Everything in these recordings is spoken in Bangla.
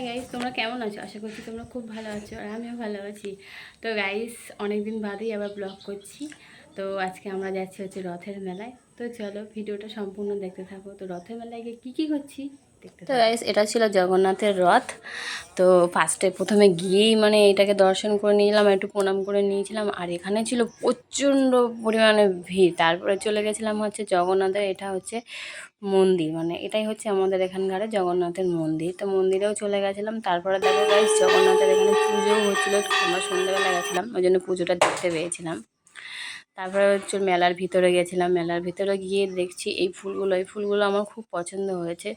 হাই গাইস তোমরা কেমন আছো? আশা করছি তোমরা খুব ভালো আছো আর আমিও ভালো আছি। তো গাইস অনেক দিন বাদেই আবার ব্লগ করছি। তো আজকে আমরা যাচ্ছি হচ্ছে রথের মেলায়। তো চলো ভিডিওটা সম্পূর্ণ দেখতে থাকো। তো রথের মেলায় গিয়ে কী কী করছি? দেখতে তো গাইস এটা ছিল জগন্নাথের রথ। তো ফার্স্টে প্রথমে গিয়েই মানে এটাকে দর্শন করে নিয়েছিলাম একটু প্রণাম করে নিয়েছিলাম। আর এখানে ছিল প্রচণ্ড পরিমাণে ভিড়। তারপরে চলে গেছিলাম হচ্ছে জগন্নাথের এটা হচ্ছে মন্দির। মানে এটাই হচ্ছে আমাদের এখানকার জগন্নাথের মন্দির। তো মন্দিরেও চলে গেছিলাম। তারপরে দেখো গাইস জগন্নাথের এখানে পুজোও হচ্ছিল। আমরা সন্ধ্যাবেলা গেছিলাম। ওই জন্য পুজোটা দেখতে পেয়েছিলাম। তারপরে হচ্ছে মেলার ভিতরে গেছিলাম, মেলার ভিতরে গিয়ে দেখছি এই ফুলগুলো এই ফুলগুলো আমার খুব পছন্দ হয়েছে।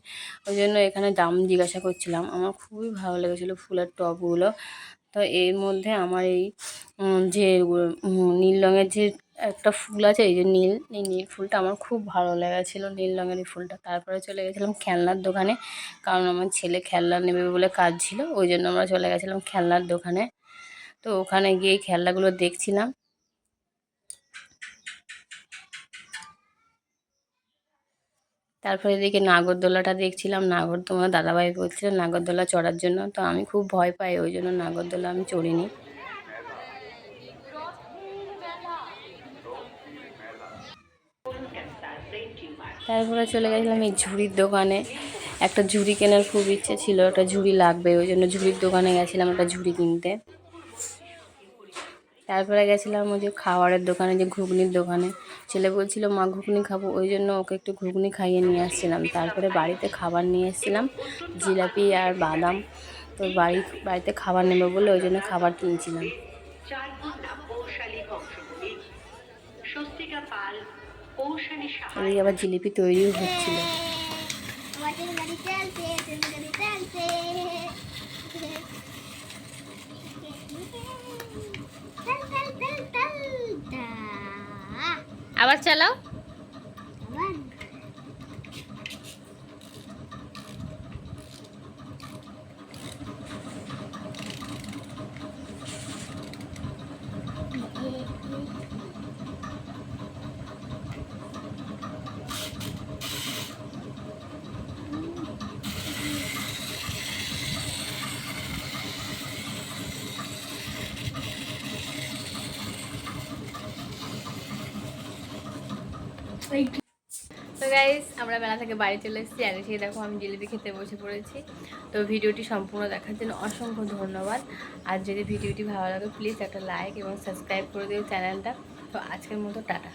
ওই জন্য এখানে দাম জিজ্ঞাসা করছিলাম, আমার খুবই ভালো লেগেছিলো ফুলের টবগুলো। তো এর মধ্যে আমার এই যে নীল রঙের যে একটা ফুল আছে, এই যে নীল, এই নীল ফুলটা আমার খুব ভালো লেগেছিলো, নীল রঙের এই ফুলটা। তারপরে চলে গেছিলাম খেলনার দোকানে, কারণ আমার ছেলে খেলনা নেবে বলে কাজ ছিল, ওই জন্য আমরা চলে গেছিলাম খেলনার দোকানে। তো ওখানে গিয়ে খেলনাগুলো দেখছিলাম তারপরে এদিকে নাগরদোলাটা দেখছিলাম। নাগর তোমার দাদাভাই বলছিল নাগরদোলা চড়ার জন্য। তো আমি খুব ভয় পাই, ওই জন্য নাগরদোলা আমি চড়িনি। তারপরে চলে গেছিলাম এই ঝুড়ির দোকানে। একটা ঝুড়ি কেনার খুব ইচ্ছে ছিল, একটা ঝুড়ি লাগবে, ওই জন্য ঝুড়ির দোকানে গেছিলাম একটা ঝুড়ি কিনতে। তারপরে গেছিলাম ওই যে খাবারের দোকানে যে ঘুগনির দোকানে। ছেলে বলছিল, মা, ঘুগনি খাব। ওই জন্য ওকে একটু ঘুগনি খাইয়ে নিয়ে আসছিলাম। তারপরে বাড়িতে খাবার নিয়ে এসেছিলাম, জিলাপি আর বাদাম। তো বাড়ি, বাড়িতে খাবার নেব বলে ওই জন্য খাবার কিনছিলাম। আবার জিলিপি তৈরিও হচ্ছিল আমাদের গাড়ি চলছে ট্রেন গাড়ি চলছে চল চল চল চল দা আবার চালাও। তো গাইস আমরা মেলা থেকে বাড়ি চলে এসেছি আর এসে দেখো আমি জিলিপি খেতে বসে পড়েছি। তো ভিডিওটি সম্পূর্ণ দেখার জন্য অসংখ্য ধন্যবাদ। আর যদি ভিডিওটি ভালো লাগে প্লিজ একটা লাইক এবং সাবস্ক্রাইব করে দিও চ্যানেলটা। তো আজকের মতো টাটা।